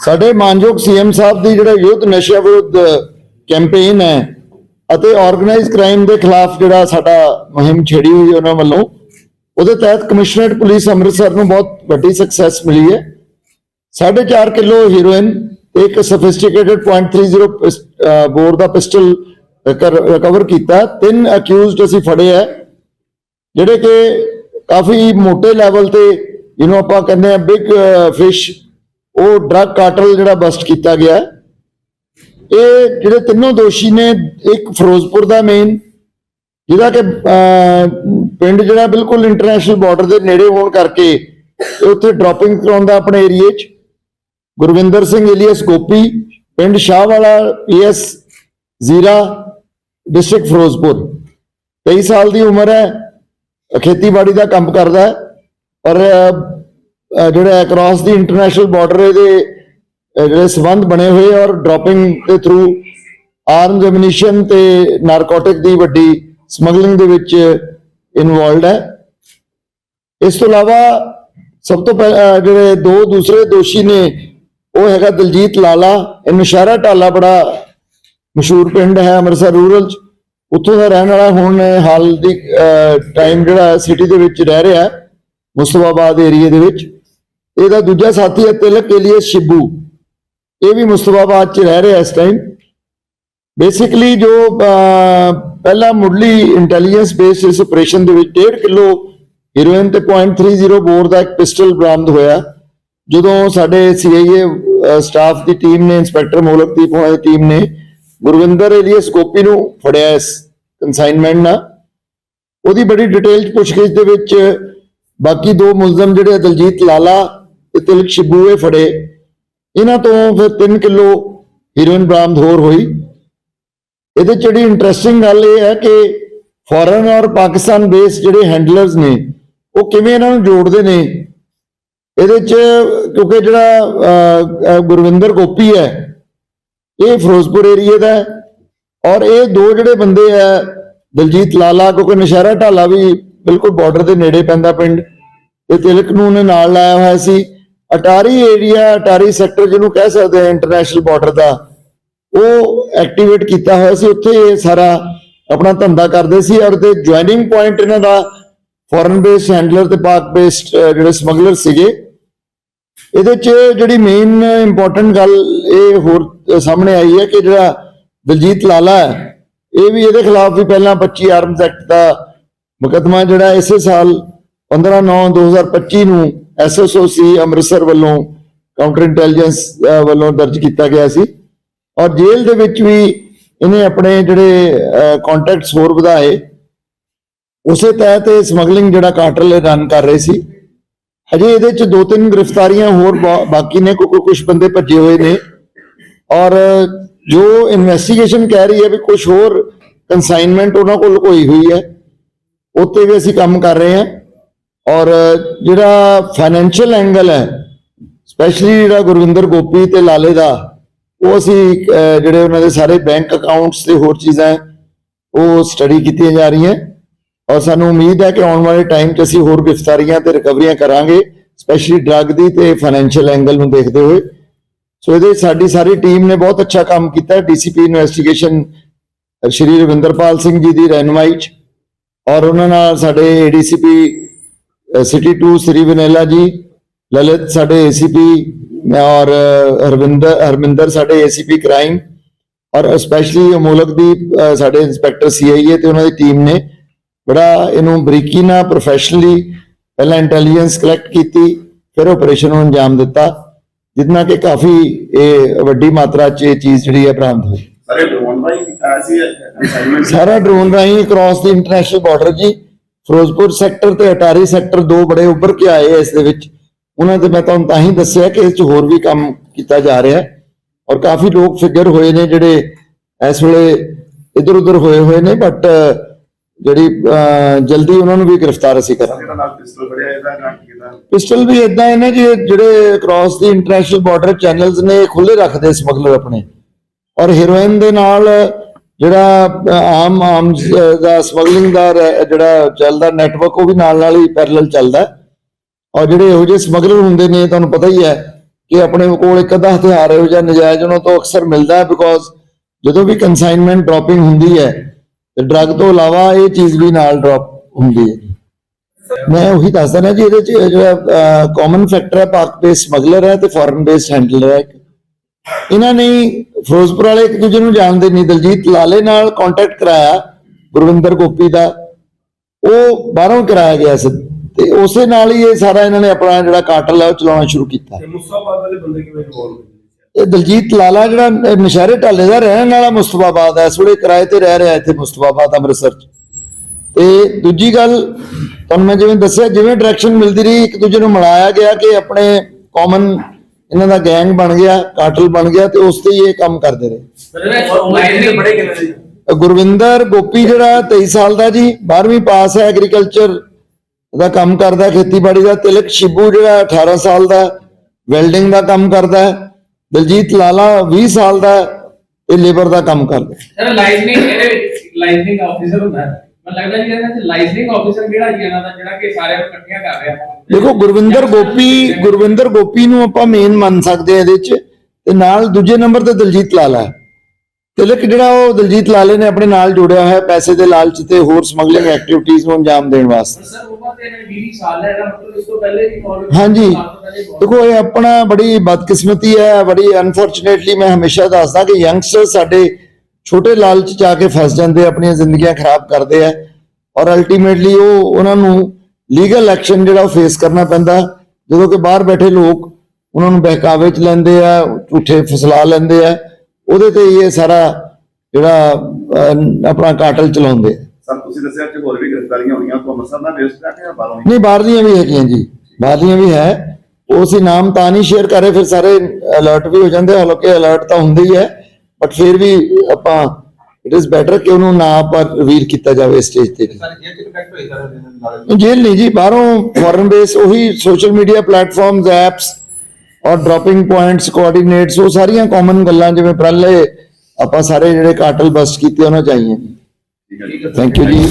ਸਾਡੇ ਮਾਨਯੋਗ ਸੀਐਮ ਸਾਹਿਬ ਦੀ ਜਿਹੜਾ ਯੁੱਧ ਨਸ਼ਾ ਵਿਰੁੱਧ ਕੈਂਪੇਨ ਹੈ ਅਤੇ ਆਰਗੇਨਾਈਜ਼ ਕ੍ਰਾਈਮ ਦੇ ਖਿਲਾਫ ਜਿਹੜਾ ਸਾਡਾ ਮੁਹਿੰਮ ਛੇੜੀ ਹੋਈ ਹੈ ਉਹਨਾਂ ਵੱਲੋਂ, ਉਹਦੇ ਤਹਿਤ ਕਮਿਸ਼ਨਰੇਟ ਪੁਲਿਸ ਅੰਮ੍ਰਿਤਸਰ ਨੂੰ ਬਹੁਤ ਵੱਡੀ ਸਕਸੈਸ ਮਿਲੀ ਹੈ। 4.5 ਕਿਲੋ ਹੀਰੋਇਨ ਤੇ ਇੱਕ ਸਫਿਸਟੀਕੇਟਡ .30 ਬੋਰ ਦਾ ਪਿਸਟਲ ਰਿਕਵਰ ਕੀਤਾ। ਤਿੰਨ ਅਕਿਊਜ਼ਡ ਅਸੀਂ ਫੜੇ ਆ ਜਿਹੜੇ ਕਿ ਕਾਫੀ ਮੋਟੇ ਲੈਵਲ ਤੇ, ਜਿਹਨੂੰ ਆਪਾਂ ਕਹਿੰਦੇ ਆ ਬਿਗ ਫਿਸ਼ ਉਹ ਡਰਗ ਕਾਰਟਲ ਜਿਹੜਾ ਬਸਟ ਕੀਤਾ ਗਿਆ ਇਹ ਜਿਹੜੇ ਤਿੰਨੋਂ ਦੋਸ਼ੀ ਨੇ, ਇੱਕ ਫਿਰੋਜ਼ਪੁਰ ਦਾ ਮੇਨ ਜਿਹਦਾ ਕਿ ਪਿੰਡ ਜਿਹੜਾ ਬਿਲਕੁਲ ਇੰਟਰਨੈਸ਼ਨਲ ਬਾਰਡਰ ਦੇ ਨੇੜੇ ਹੋਣ ਕਰਕੇ ਉੱਥੇ ਡ੍ਰੌਪਿੰਗ ਕਰਾਉਂਦਾ ਆਪਣੇ ਏਰੀਏ 'ਚ। ਗੁਰਵਿੰਦਰ ਸਿੰਘ ਇਲੀਅਸ ਗੋਪੀ, ਪਿੰਡ ਸ਼ਾਹਵਾਲਾ ਪੀਐਸ ਜ਼ੀਰਾ ਡਿਸਟ੍ਰਿਕਟ ਫਿਰੋਜ਼ਪੁਰ। 23 ਸਾਲ ਦੀ ਉਮਰ ਹੈ, ਖੇਤੀਬਾੜੀ ਦਾ ਕੰਮ ਕਰਦਾ ਹੈ, ਪਰ ਜਿਹੜਾ ਅਕ੍ਰੋਸ ਦੀ ਇੰਟਰਨੈਸ਼ਨਲ ਬਾਰਡਰ ਇਹਦੇ ਜਿਹੜੇ ਸਬੰਧ ਬਣੇ ਹੋਏ ਔਰ ਡ੍ਰੌਪਿੰਗ ਦੇ ਥਰੂ ਆਰਮਸ ਐਮਿਨੀਸ਼ਨ ਤੇ ਨਾਰਕੋਟਿਕ ਦੀ ਵੱਡੀ ਸਮਗਲਿੰਗ ਦੇ ਵਿੱਚ ਇਨਵੋਲਡ ਹੈ। ਇਸ ਤੋਂ ਇਲਾਵਾ ਸਭ ਤੋਂ ਪਹਿਲਾਂ ਜਿਹੜੇ ਦੋ ਦੂਸਰੇ ਦੋਸ਼ੀ ਨੇ, ਉਹ ਹੈਗਾ ਦਲਜੀਤ ਲਾਲਾ। ਇਹ ਨਸ਼ਹਿਰਾ ਢਾਲਾ ਬੜਾ ਮਸ਼ਹੂਰ ਪਿੰਡ ਹੈ, ਅੰਮ੍ਰਿਤਸਰ ਰੂਰਲ ਚ। ਉੱਥੋਂ ਦਾ ਰਹਿਣ ਵਾਲਾ ਹੁਣ ਹਾਲ ਦੀ ਟਾਈਮ ਜਿਹੜਾ ਸਿਟੀ ਦੇ ਵਿੱਚ ਰਹਿ ਰਿਹਾ ਹੈ, ਮੁਸਤਫਾਬਾਦ ਏਰੀਆ ਦੇ ਵਿੱਚ। ਇਹਦਾ ਦੂਜਾ ਸਾਥੀ ਹੈ ਤਿਲਕ ਏਲੀਅਸ ਸ਼ਿਬੂ। ਇਹ ਵੀ ਮੁਸਤਫਾਬਾਦ ਚ ਰਹਿ ਰਿਹਾ ਇਸ ਟਾਈਮ ਬੇਸਿਕਲੀ ਜੋ ਅਹ, ਪਹਿਲਾ ਮੁੱਢਲੀ ਇੰਟੈਲੀਜੈਂਸ ਬੇਸ ਇਸ ਆਪਰੇਸ਼ਨ ਦੇ ਵਿੱਚ 1.5 ਕਿਲੋ ਹੀਰੋਇਨ ਤੇ .30 ਬੋਰ ਦਾ ਇੱਕ ਪਿਸਟਲ ਬਰਾਮਦ ਹੋਇਆ। ਜਦੋਂ ਸਾਡੇ ਸੀਆਈਏ ਸਟਾਫ ਦੀ ਟੀਮ ਨੇ ਇੰਸਪੈਕਟਰ ਮੋਲਕਦੀਪ ਹੋਣਾ ਦੀ ਟੀਮ ਨੇ ਗੁਰਵਿੰਦਰ ਏਲੀਅਸ ਗੋਪੀ ਨੂੰ ਫੜਿਆ ਇਸ ਕਨਸਾਈਨਮੈਂਟ ਨਾਲ। ਉਹਦੀ ਬੜੀ ਡਿਟੇਲ ਚ ਪੁੱਛਗਿੱਛ ਦੇ ਵਿੱਚ ਬਾਕੀ ਦੋ ਮੁਲਜ਼ਮ ਜਿਹੜੇ ਦਲਜੀਤ ਲਾਲਾ ਤੇ ਤਿਲਕ ਸ਼ਿਬੂ ਫੜੇ। ਇਹਨਾਂ ਤੋਂ ਫਿਰ 3 ਕਿਲੋ ਹੀਰੋਇਨ ਬਰਾਮਦ ਹੋਰ ਹੋਈ। ਇਹਦੇ 'ਚ ਜਿਹੜੀ ਇੰਟਰਸਟਿੰਗ ਗੱਲ ਇਹ ਹੈ ਕਿ ਫੋਰਨ ਔਰ ਪਾਕਿਸਤਾਨ ਬੇਸ ਜਿਹੜੇ ਹੈਂਡਲਰਸ ਨੇ, ਉਹ ਕਿਵੇਂ ਇਹਨਾਂ ਨੂੰ ਜੋੜਦੇ ਨੇ? ਇਹਦੇ 'ਚ ਕਿਉਂਕਿ ਜਿਹੜਾ ਗੁਰਵਿੰਦਰ ਗੋਪੀ ਹੈ, ਇਹ ਫਿਰੋਜ਼ਪੁਰ ਏਰੀਏ ਦਾ ਹੈ। ਔਰ ਇਹ ਦੋ ਜਿਹੜੇ ਬੰਦੇ ਆ, ਦਲਜੀਤ ਲਾਲਾ, ਕਿਉਂਕਿ ਨਸ਼ਹਿਰਾ ਢਾਲਾ ਵੀ ਬਿਲਕੁਲ ਬਾਰਡਰ ਦੇ ਨੇੜੇ ਪੈਂਦਾ ਪਿੰਡ, ਤੇ ਤਿਲਕ ਨੂੰ ਉਹਨੇ ਨਾਲ ਲਾਇਆ ਹੋਇਆ ਸੀ। ਅਟਾਰੀ ਏਰੀਆ ਅਟਾਰੀ ਸੈਕਟਰ ਜਿਹਨੂੰ ਕਹਿ ਸਕਦੇ ਆ ਇੰਟਰਨੈਸ਼ਨਲ ਬਾਰਡਰ ਦਾ, ਉਹ ਐਕਟੀਵੇਟ ਕੀਤਾ ਹੋਇਆ ਸੀ। ਉੱਥੇ ਇਹ ਸਾਰਾ ਆਪਣਾ ਧੰਦਾ ਕਰਦੇ ਸੀ ਔਰ ਤੇ ਜੁਆਇਨਿੰਗ ਪੁਆਇੰਟ ਇਹਨਾਂ ਦਾ ਫੋਰਨ ਬੇਸਡ ਹੈਂਡਲਰ ਤੇ ਪਾਕ ਬੇਸਡ ਜਿਹੜੇ ਸਮਗਲਰ ਸੀਗੇ। ਇਹਦੇ ਚ ਜਿਹੜੀ ਮੇਨ ਇੰਪੋਰਟੈਂਟ ਗੱਲ ਇਹ ਹੋਰ ਸਾਹਮਣੇ ਆਈ ਹੈ ਕਿ ਜਿਹੜਾ ਦਲਜੀਤ ਲਾਲਾ ਹੈ, ਇਹ ਵੀ ਇਹਦੇ ਖਿਲਾਫ ਵੀ ਪਹਿਲਾਂ 25 ਆਰਮਸ ਐਕਟ ਦਾ ਮੁਕੱਦਮਾ ਜਿਹੜਾ ਇਸੇ ਸਾਲ 15/9/2025 ਨੂੰ ਐਸਐਸਓਸੀ ਅੰਮ੍ਰਿਤਸਰ ਵੱਲੋਂ ਕਾਊਂਟਰ ਇੰਟੈਲੀਜੈਂਸ ਵੱਲੋਂ ਦਰਜ ਕੀਤਾ ਗਿਆ ਸੀ। ਔਰ ਜੇਲ੍ਹ ਦੇ ਵਿੱਚ ਵੀ ਇਹਨੇ ਆਪਣੇ ਜਿਹੜੇ ਕੰਟੈਕਟਸ ਹੋਰ ਵਧਾਏ। ਉਸੇ ਤਹਿਤ ਇਹ ਸਮਗਲਿੰਗ ਜਿਹੜਾ ਕਾਰਟਲ ਰਨ ਕਰ ਰਹੇ ਸੀ। ਹਜੇ ਇਹਦੇ ਚ ਦੋ ਤਿੰਨ ਗ੍ਰਿਫਤਾਰੀਆਂ ਹੋਰ ਬਾ- ਬਾਕੀ ਨੇ ਕਿਉਂਕਿ ਕੁਝ ਬੰਦੇ ਭੱਜੇ ਹੋਏ ਨੇ। ਔਰ ਜੋ ਇਨਵੈਸਟੀਗੇਸ਼ਨ ਕਹਿ ਰਹੀ ਹੈ ਵੀ ਕੁਝ ਹੋਰ ਕਨਸਾਈਨਮੈਂਟ ਉਹਨਾਂ ਕੋਲ ਕੋਈ ਹੋਈ ਹੈ, ਉੱਤੇ ਵੀ ਅਸੀਂ ਕੰਮ ਕਰ ਰਹੇ ਹਾਂ। ਔਰ ਜਿਹੜਾ ਫਾਈਨੈਂਸ਼ੀਅਲ ਐਂਗਲ ਹੈ ਸਪੈਸ਼ਲੀ ਜਿਹੜਾ ਗੁਰਵਿੰਦਰ ਗੋਪੀ ਤੇ ਲਾਲੇ ਦਾ, ਉਹ ਅਸੀਂ ਜਿਹੜੇ ਉਹਨਾਂ ਦੇ ਸਾਰੇ ਬੈਂਕ ਅਕਾਊਂਟਸ ਤੇ ਹੋਰ ਚੀਜ਼ਾਂ, ਉਹ ਸਟੱਡੀ ਕੀਤੀਆਂ ਜਾ ਰਹੀਆਂ। ਔਰ ਸਾਨੂੰ ਉਮੀਦ ਹੈ ਕਿ ਆਉਣ ਵਾਲੇ ਟਾਈਮ 'ਚ ਅਸੀਂ ਹੋਰ ਗ੍ਰਿਫਤਾਰੀਆਂ ਤੇ ਰਿਕਵਰੀਆਂ ਕਰਾਂਗੇ ਸਪੈਸ਼ਲੀ ਡਰੱਗ ਦੀ ਤੇ ਫਾਈਨੈਂਸ਼ੀਅਲ ਐਂਗਲ ਨੂੰ ਦੇਖਦੇ ਹੋਏ। ਸੋ ਇਹਦੇ ਸਾਡੀ ਸਾਰੀ ਟੀਮ ਨੇ ਬਹੁਤ ਅੱਛਾ ਕੰਮ ਕੀਤਾ ਹੈ। ਡੀਸੀਪੀ ਇਨਵੈਸਟੀਗੇਸ਼ਨ ਸ਼੍ਰੀ ਰਵਿੰਦਰਪਾਲ ਸਿੰਘ ਜੀ ਦੀ ਰਹਿਨੁਮਾਈ 'ਚ ਔਰ ਉਹਨਾਂ ਨਾਲ ਸਾਡੇ ਏਡੀਸੀਪੀ ਸਿਟੀ 2 ਸ੍ਰੀ ਵਨੇਲਾ ਜੀ ਲਲਿਤ ਸਾਡੇ ਏਸੀਪੀ ਔਰ ਹਰਵਿੰਦਰ ਹਰਮਿੰਦਰ ਸਾਡੇ ਏਸੀਪੀ ਕ੍ਰਾਈਮ ਔਰ ਸਪੈਸ਼ਲੀ ਅਮੋਲਕਦੀਪ ਸਾਡੇ ਇੰਸਪੈਕਟਰ ਸੀਆਈਏ ਤੇ ਉਹਨਾਂ ਦੀ ਟੀਮ ਨੇ ਬੜਾ ਇਹਨੂੰ ਬਰੀਕੀ ਨਾਲ ਪ੍ਰੋਫੈਸ਼ਨਲੀ ਪਹਿਲਾਂ ਇੰਟੈਲੀਜੈਂਸ ਕਲੈਕਟ ਕੀਤੀ ਫਿਰ ਆਪਰੇਸ਼ਨ ਨੂੰ ਅੰਜਾਮ ਦਿੱਤਾ ਜਿਤਨਾ ਕਿ ਕਾਫੀ ਇਹ ਵੱਡੀ ਮਾਤਰਾ 'ਚ ਇਹ ਚੀਜ਼ ਜਿਹੜੀ ਹੈ ਬਰਾਮਦ ਹੋਈ। ਸਾਰੇ ਡਰੋਨ ਦਾ ਹੀ ਕੀਤਾ ਸੀ ਅਸਾਈਨਮੈਂਟ ਸਾਰਾ ਡਰੋਨ ਰਾਹੀਂ ਕ੍ਰਾਸ ਦੀ ਇੰਟਰਨੈਸ਼ਨਲ ਬਾਰਡਰ ਜੀ। ਫਿਰੋਜ਼ਪੁਰ ਸੈਕਟਰ ਤੇ ਅਟਾਰੀ ਸੈਕਟਰ ਦੋ ਬੜੇ ਉੱਭਰ ਕੇ ਆਏ ਇਸ ਦੇ ਵਿੱਚ। ਉਹਨਾਂ ਤੇ ਮੈਂ ਤੁਹਾਨੂੰ ਤਾਂ ਹੀ ਦੱਸਿਆ ਕਿ ਇਸ 'ਚ ਹੋਰ ਵੀ ਕੰਮ ਕੀਤਾ ਜਾ ਰਿਹਾ ਹੈ। ਔਰ ਕਾਫੀ ਲੋਕ ਫਿਗਰ ਹੋਏ ਨੇ ਜਿਹੜੇ ਇਸ ਵੇਲੇ ਇਧਰ ਉਧਰ ਹੋਏ ਹੋਏ ਨੇ ਬਟ ਜਿਹੜੀ ਜਲਦੀ ਉਹਨਾਂ ਨੂੰ ਵੀ ਗ੍ਰਿਫਤਾਰ ਅਸੀਂ ਕਰਾਂਗੇ। ਪਿਸਟਲ ਵੀ ਇਦਾਂ ਹੈ ਨਾ ਜੀ ਜਿਹੜੇ ਕ੍ਰਾਸ ਦੀ ਇੰਟਰਨੈਸ਼ਨਲ ਬਾਰਡਰ ਚੈਨਲਸ ਨੇ ਖੁੱਲੇ ਰੱਖਦੇ ਸਮਗਲਰ ਆਪਣੇ। ਔਰ ਹੀਰੋਇਨ ਦੇ ਨਾਲ ਜਿਹੜਾ ਆਮ ਆਮ ਦਾ ਸਮਗਲਿੰਗ ਦਾ ਰ- ਜਿਹੜਾ ਚੱਲਦਾ ਨੈਟਵਰਕ ਉਹ ਵੀ ਨਾਲ ਨਾਲ ਹੀ ਪੈਰਲਲ ਚੱਲਦਾ ਔਰ ਜਿਹੜੇ ਇਹੋ ਜਿਹੇ ਸਮਗਲਰ ਹੁੰਦੇ ਨੇ, ਤੁਹਾਨੂੰ ਪਤਾ ਹੀ ਹੈ ਕਿ ਆਪਣੇ ਕੋਲ ਇੱਕ ਅੱਧਾ ਹਥਿਆਰ ਇਹੋ ਜਿਹਾ ਨਜਾਇਜ਼ ਉਹਨਾਂ ਤੋਂ ਅਕਸਰ ਮਿਲਦਾ ਹੈ ਬਿਕੋਜ਼ ਜਦੋਂ ਵੀ ਕਨਸਾਈਨਮੈਂਟ ਡ੍ਰੌਪਿੰਗ ਹੁੰਦੀ ਹੈ, ਤੇ ਡਰੱਗ ਤੋਂ ਇਲਾਵਾ ਇਹ ਚੀਜ਼ ਵੀ ਨਾਲ ਡ੍ਰੌਪ ਹੁੰਦੀ ਹੈ ਮੈਂ ਉਹੀ ਦੱਸਦਾ ਨਾ ਜੀ ਇਹਦੇ ਚ ਜਿਹੜਾ ਕਾਮਨ ਫੈਕਟਰ ਹੈ ਪਾਕ ਬੇਸ ਸਮਗਲਰ ਹੈ ਤੇ ਫੋਰਨ ਬੇਸ ਹੈਂਡਲਰ ਹੈ ਇੱਕ। ਇਹਨਾਂ ਨੇ ਫਿਰੋਜ਼ਪੁਰ ਵਾਲੇ ਇੱਕ ਦੂਜੇ ਨੂੰ ਜਾਣਦੇ ਨਹੀਂ। ਦਲਜੀਤ ਲਾਲੇ ਨਾਲ ਕੰਟੈਕਟ ਕਰਾਇਆ ਗੁਰਵਿੰਦਰ ਗੋਪੀ ਦਾ। ਉਹ ਬਾਹਰੋਂ ਕਰਾਇਆ ਗਿਆ ਸੀ ਤੇ ਉਸੇ ਨਾਲ ਹੀ ਇਹ ਸਾਰਾ ਇਹਨਾਂ ਨੇ ਆਪਣਾ ਜਿਹੜਾ ਕਾਟਲ ਹੈ ਉਹ ਚਲਾਉਣਾ ਸ਼ੁਰੂ ਕੀਤਾ। ਤੇ ਮੁਸਤਾਬਾਦ ਵਾਲੇ ਬੰਦੇ ਕਿਵੇਂ ਇਨਵੋਲਵ ਹੋਏ ਇਹ ਦਲਜੀਤ ਲਾਲਾ ਜਿਹੜਾ ਨਸ਼ਹਿਰੇ ਢਾਲੇ ਦਾ ਰਹਿਣ ਵਾਲਾ ਮੁਸਤਫਾਬਾਦ ਹੈ ਇਸ ਵੇਲੇ ਕਿਰਾਏ ਤੇ ਰਹਿ ਰਿਹਾ ਇੱਥੇ ਮੁਸਤਫਾਬਾਦ ਅੰਮ੍ਰਿਤਸਰ ਚ। ਤੇ ਦੂਜੀ ਗੱਲ ਤੁਹਾਨੂੰ ਮੈਂ ਜਿਵੇਂ ਦੱਸਿਆ ਜਿਵੇਂ ਡਾਇਰੈਕਸ਼ਨ ਮਿਲਦੀ ਰਹੀ ਇੱਕ ਦੂਜੇ ਨੂੰ ਮਿਲਾਇਆ ਗਿਆ ਕਿ ਆਪਣੇ ਕਾਮਨ ਇਹਨਾਂ ਦਾ ਗੈਂਗ ਬਣ ਗਿਆ ਕਾਟਲ ਬਣ ਗਿਆ ਤੇ ਉਸ ਤੇ ਹੀ ਇਹ ਕੰਮ ਕਰਦੇ ਰਹੇ। ਗੁਰਵਿੰਦਰ ਗੋਪੀ ਜਿਹੜਾ 23 ਸਾਲ ਦਾ ਜੀ 12ਵੀਂ ਪਾਸ ਹੈ ਐਗਰੀਕਲਚਰ ਦਾ ਕੰਮ ਕਰਦਾ, ਖੇਤੀਬਾੜੀ ਦਾ। ਤਿਲਕ ਸ਼ਿਬੂ ਜਿਹੜਾ 18 ਸਾਲ ਦਾ ਵੈਲਡਿੰਗ ਦਾ ਕੰਮ ਕਰਦਾ। ਹੈ ਦਲਜੀਤ ਲਾਲਾ 20 ਸਾਲ ਦਾ ਇਹ ਲੇਬਰ ਦਾ ਕੰਮ ਕਰਦਾ। ਹੈ। ਸਰ ਲਾਈਸਨਿੰਗ ਇਹਦੇ ਆਫੀਸਰ ਹੁੰਦਾ ਹੈ। ਲੱਗਦਾ ਜੀ ਇਹਨਾਂ ਚ ਲਾਈਸਨਿੰਗ ਆਫੀਸਰ ਕਿਹੜਾ ਜੀ ਇਹਨਾਂ ਦਾ ਜਿਹੜਾ ਕਿ ਸਾਰਿਆਂ ਨੂੰ ਇਕੱਠੀਆਂ ਕਰ ਰਿਹਾ। ਦੇਖੋ ਗੁਰਵਿੰਦਰ ਗੋਪੀ ਗੁਰਵਿੰਦਰ ਗੋਪੀ ਨੂੰ ਆਪਾਂ ਮੇਨ ਮੰਨ ਸਕਦੇ ਹਾਂ ਇਹਦੇ 'ਚ ਤੇ ਨਾਲ ਦੂਜੇ ਨੰਬਰ ਤੇ ਦਲਜੀਤ ਲਾਲਾ ਤਿਲਕ ਜਿਹੜਾ ਉਹ ਦਲਜੀਤ ਲਾਲੇ ਨੇ ਆਪਣੇ ਨਾਲ ਜੋੜਿਆ ਹੋਇਆ ਹੈ ਪੈਸੇ ਦੇ ਲਾਲਚ ਤੇ ਹੋਰ ਸਮਗਲਿੰਗ ਐਕਟੀਵਿਟੀਜ਼ ਨੂੰ ਅੰਜਾਮ ਦੇਣ ਵਾਸਤੇ। ਸਰ ਉਮਰ ਤੇ ਇਹਨਾਂ ਦੀ 20 ਸਾਲ ਹੈ ਇਹਦਾ ਮਤਲਬ ਇਸ ਤੋਂ ਪਹਿਲੇ ਵੀ involved- ਹਾਂਜੀ। ਦੇਖੋ ਇਹ ਆਪਣਾ ਬੜੀ ਬਦਕਿਸਮਤੀ ਹੈ ਬੜੀ ਅਨਫੋਰਚੂਨੇਟਲੀ ਮੈਂ ਹਮੇਸ਼ਾ ਦੱਸਦਾ ਕਿ ਯੰਗਸਟਰ ਸਾਡੇ ਛੋਟੇ ਲਾਲਚ ਚ ਆ ਕੇ ਫਸ ਜਾਂਦੇ ਆਪਣੀਆਂ ਜ਼ਿੰਦਗੀਆਂ ਖਰਾਬ ਕਰਦੇ ਆ। ਔਰ ਅਲਟੀਮੇਟਲੀ ਉਹ ਉਹਨਾਂ ਨੂੰ ਲੀਗਲ ਐਕਸ਼ਨ ਜਿਹੜਾ ਉਹ ਫੇਸ ਕਰਨਾ ਪੈਂਦਾ। ਜਦੋਂ ਕਿ ਬਾਹਰ ਬੈਠੇ ਲੋਕ ਉਹਨਾਂ ਨੂੰ ਬਹਿਕਾਵੇ ਚ ਲੈਂਦੇ ਆ ਝੂਠੇ ਫਸਲਾ ਲੈਂਦੇ ਆ। ਉਹਦੇ ਤੇ ਇਹ ਸਾਰਾ ਜਿਹੜਾ ਆਪਣਾ ਕਾਟਲ ਚਲਾਉਂਦੇ ਸਰ ਤੁਸੀਂ ਦੱਸਿਆ ਕਿ ਹੋਰ ਵੀ ਗ੍ਰਿਫਤਾਰੀਆਂ ਹੋਈਆਂ। ਤੋਂ ਅੰਮ੍ਰਿਤਸਰ ਦਾ ਬੇਸ ਕਰਕੇ ਜਾਂ ਬਾਹਰੋਂ? ਨਹੀਂ ਬਾਹਰਲੀਆਂ ਵੀ ਹੈਗੀਆਂ ਜੀ। ਬਾਹਰਲੀਆਂ ਵੀ ਹੈ। ਉਹ ਅਸੀਂ ਨਾਮ ਤਾਂ ਨਹੀਂ ਸ਼ੇਅਰ ਕਰੇ ਫਿਰ ਸਾਰੇ ਅਲਰਟ ਵੀ ਹੋ ਜਾਂਦੇ ਹਾਲਾਂਕਿ ਅਲਰਟ ਤਾਂ ਹੁੰਦੇ ਹੀ ਹੈ। ਬਟ ਫਿਰ ਵੀ ਆਪਾਂ ਇਟ ਇਜ਼ ਬੈਟਰ ਕਿ ਉਹਨੂੰ ਨਾ ਆਪਾਂ ਰਿਵੀਲ ਕੀਤਾ ਜਾਵੇ ਸਟੇਜ ਤੇ। ਜੇਲ੍ਹ ਨਹੀਂ ਜੀ ਬਾਹਰੋਂ ਫੋਰਨ ਬੇਸ ਉਹੀ ਸੋਸ਼ਲ ਮੀਡੀਆ ਪਲੇਟਫਾਰਮਸ ਐਪਸ ਔਰ ਡ੍ਰੌਪਿੰਗ ਪੁਆਇੰਟਸ ਕੋਆਰਡੀਨੇਟਸ ਉਹ ਸਾਰੀਆਂ ਕਾਮਨ ਗੱਲਾਂ ਜਿਵੇਂ ਪਹਿਲੇ ਆਪਾਂ ਸਾਰੇ ਜਿਹੜੇ ਕਾਟਲ ਬਸਟ ਕੀਤੇ ਉਹਨਾਂ ਚਾਹੀਏ ਠੀਕ ਹੈ ਜੀ। ਥੈਂਕ ਯੂ ਜੀ।